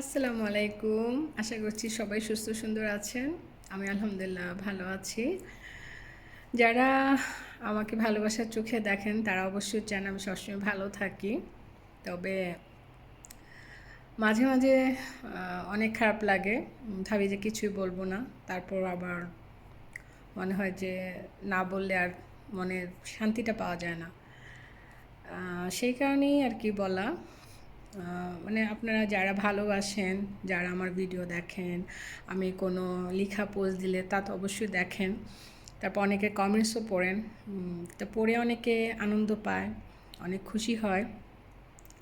আসসালামু আলাইকুম। আশা করছি সবাই সুস্থ সুন্দর আছেন। আমি আলহামদুলিল্লাহ ভালো আছি। যারা আমাকে ভালোবাসার চোখে দেখেন, তারা অবশ্যই চান আমি সবসময় ভালো থাকি। তবে মাঝে মাঝে অনেক খারাপ লাগে। ভাবি যে কিছুই বলব না। তারপর আবার মনে হয় যে না বললে আর মনের শান্তিটা পাওয়া যায় না। সেই কারণেই আর কি বলা। মানে আপনারা যারা ভালোবাসেন, যারা আমার ভিডিও দেখেন, আমি কোনো লেখা পোস্ট দিলে তা তো অবশ্যই দেখেন। তারপর অনেকে কমেন্টসও পড়েন। তা পড়ে অনেকে আনন্দ পায়, অনেক খুশি হয়,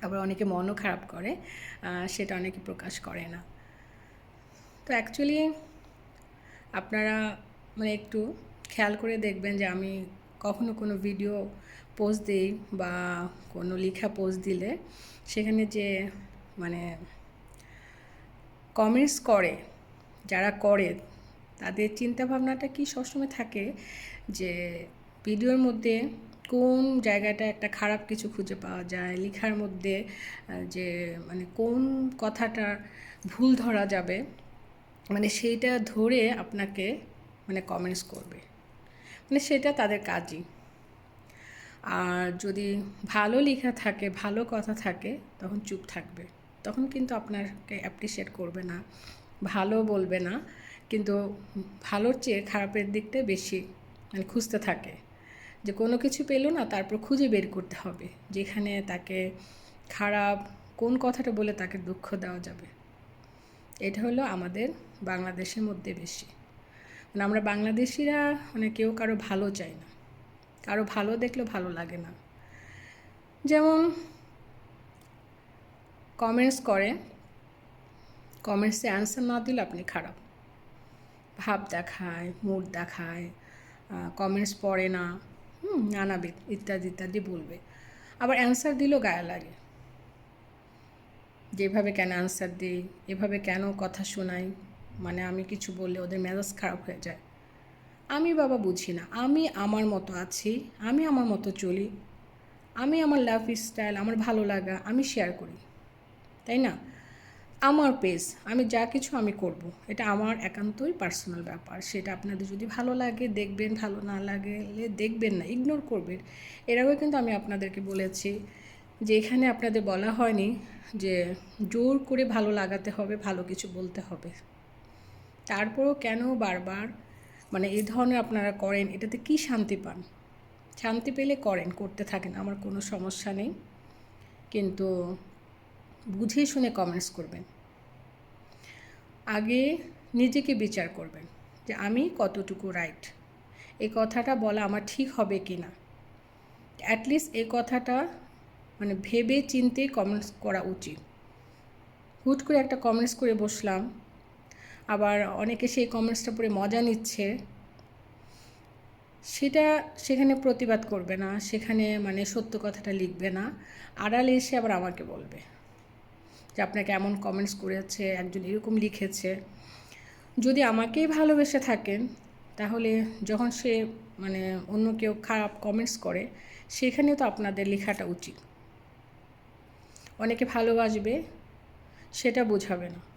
আবার অনেকে মনও খারাপ করে সেটা অনেকে প্রকাশ করে না। তো অ্যাকচুয়ালি আপনারা মানে একটু খেয়াল করে দেখবেন যে আমি কখনো কোনো ভিডিও পোস্ট দিই বা কোনো লেখা পোস্ট দিলে সেখানে যে মানে কমেন্টস করে, যারা করে, তাদের চিন্তা ভাবনাটা কি সবসময় থাকে? যে ভিডিওর মধ্যে কোন জায়গাটা একটা খারাপ কিছু খুঁজে পাওয়া যায়? লেখার মধ্যে যে মানে কোন কথাটা ভুল ধরা যাবে? মানে সেইটা ধরে আপনাকে মানে কমেন্টস করবে। মানে সেটা তাদের কাজই। আর যদি ভালো লেখা থাকে, ভালো কথা থাকে, তখন চুপ থাকবে। তখন কিন্তু আপনাকে অ্যাপ্রিসিয়েট করবে না, ভালো বলবে না, কিন্তু ভালোর চেয়ে খারাপের দিকটা বেশি মানে খুঁজতে থাকে। যে কোনো কিছু পেল না, তারপর খুঁজে বের করতে হবে। যেখানে তাকে খারাপ, কোন কথাটা বলে তাকে দুঃখ দেওয়া যাবে। এটা হলো আমাদের বাংলাদেশের মধ্যে বেশি। মানে আমরা বাংলাদেশিরা মানে কেউ কারও ভালো চাই না। কারও ভালো দেখলে ভালো লাগে না। যেমন কমেন্টস করে কমেন্টসে অ্যান্সার না দিলে আপনি খারাপ। ভাব দেখায় মুড দেখায় কমেন্টস পড়ে না নানাবিধ ইত্যাদি ইত্যাদি বলবে। আবার অ্যান্সার দিলেও গায়ে লাগে। যেভাবে কেন আনসার দিই, এভাবে কেন কথা শোনাই মানে আমি কিছু বললে ওদের মেজাজ খারাপ হয়ে যায়। আমি বাবা বুঝি না। আমি আমার মতো আছি, আমি আমার মতো চলি। আমি আমার লাইফ স্টাইল আমার ভালো লাগা, আমি শেয়ার করি। তাই না? আমার পেজ আমি যা কিছু আমি করব। এটা আমার একান্তই পার্সোনাল ব্যাপার। সেটা আপনাদের যদি ভালো লাগে, দেখবেন, ভালো না লাগলে দেখবেন না ইগনোর করবেন। এর আগেও কিন্তু আমি আপনাদেরকে বলেছি যে এখানে আপনাদের বলা হয়নি যে জোর করে ভালো লাগাতে হবে, ভালো কিছু বলতে হবে। তারপরও কেন বারবার মানে এই ধরনের আপনারা করেন, এটাতে কি শান্তি পান? শান্তি পেলে করেন, করতে থাকেন, আমার কোনো সমস্যা নেই। কিন্তু বুঝে শুনে কমেন্টস করবেন। আগে নিজেকে বিচার করবেন যে আমি কতটুকু রাইট এই কথাটা বলা আমার ঠিক হবে কি না? অ্যাটলিস্ট এই কথাটা মানে ভেবে চিনতে কমেন্টস করা উচিত। হুট করে একটা কমেন্টস করে বসলাম আবার অনেকে সেই কমেন্টসটা পড়ে মজা নিচ্ছে। সেটা সেখানে প্রতিবাদ করবে না, সেখানে মানে সত্য কথাটা লিখবে না। আড়ালে এসে আবার আমাকে বলবে যে, আপনাকে এমন কমেন্টস করেছে, একজন এরকম লিখেছে। যদি আমাকেই ভালোবেসে থাকেন, তাহলে যখন সে মানে অন্য কেউ খারাপ কমেন্টস করে, সেখানে তো আপনাদের লেখাটা উচিত। অনেকে ভালোবাসবে, সেটা বোঝাবে না।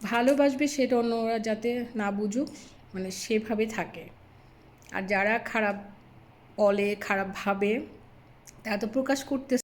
ভালোবাসবে সেটা অন্যরা যাতে না বুঝুক মানে সেভাবে থাকে। আর যারা খারাপ বলে, খারাপ ভাবে তা তো প্রকাশ করতে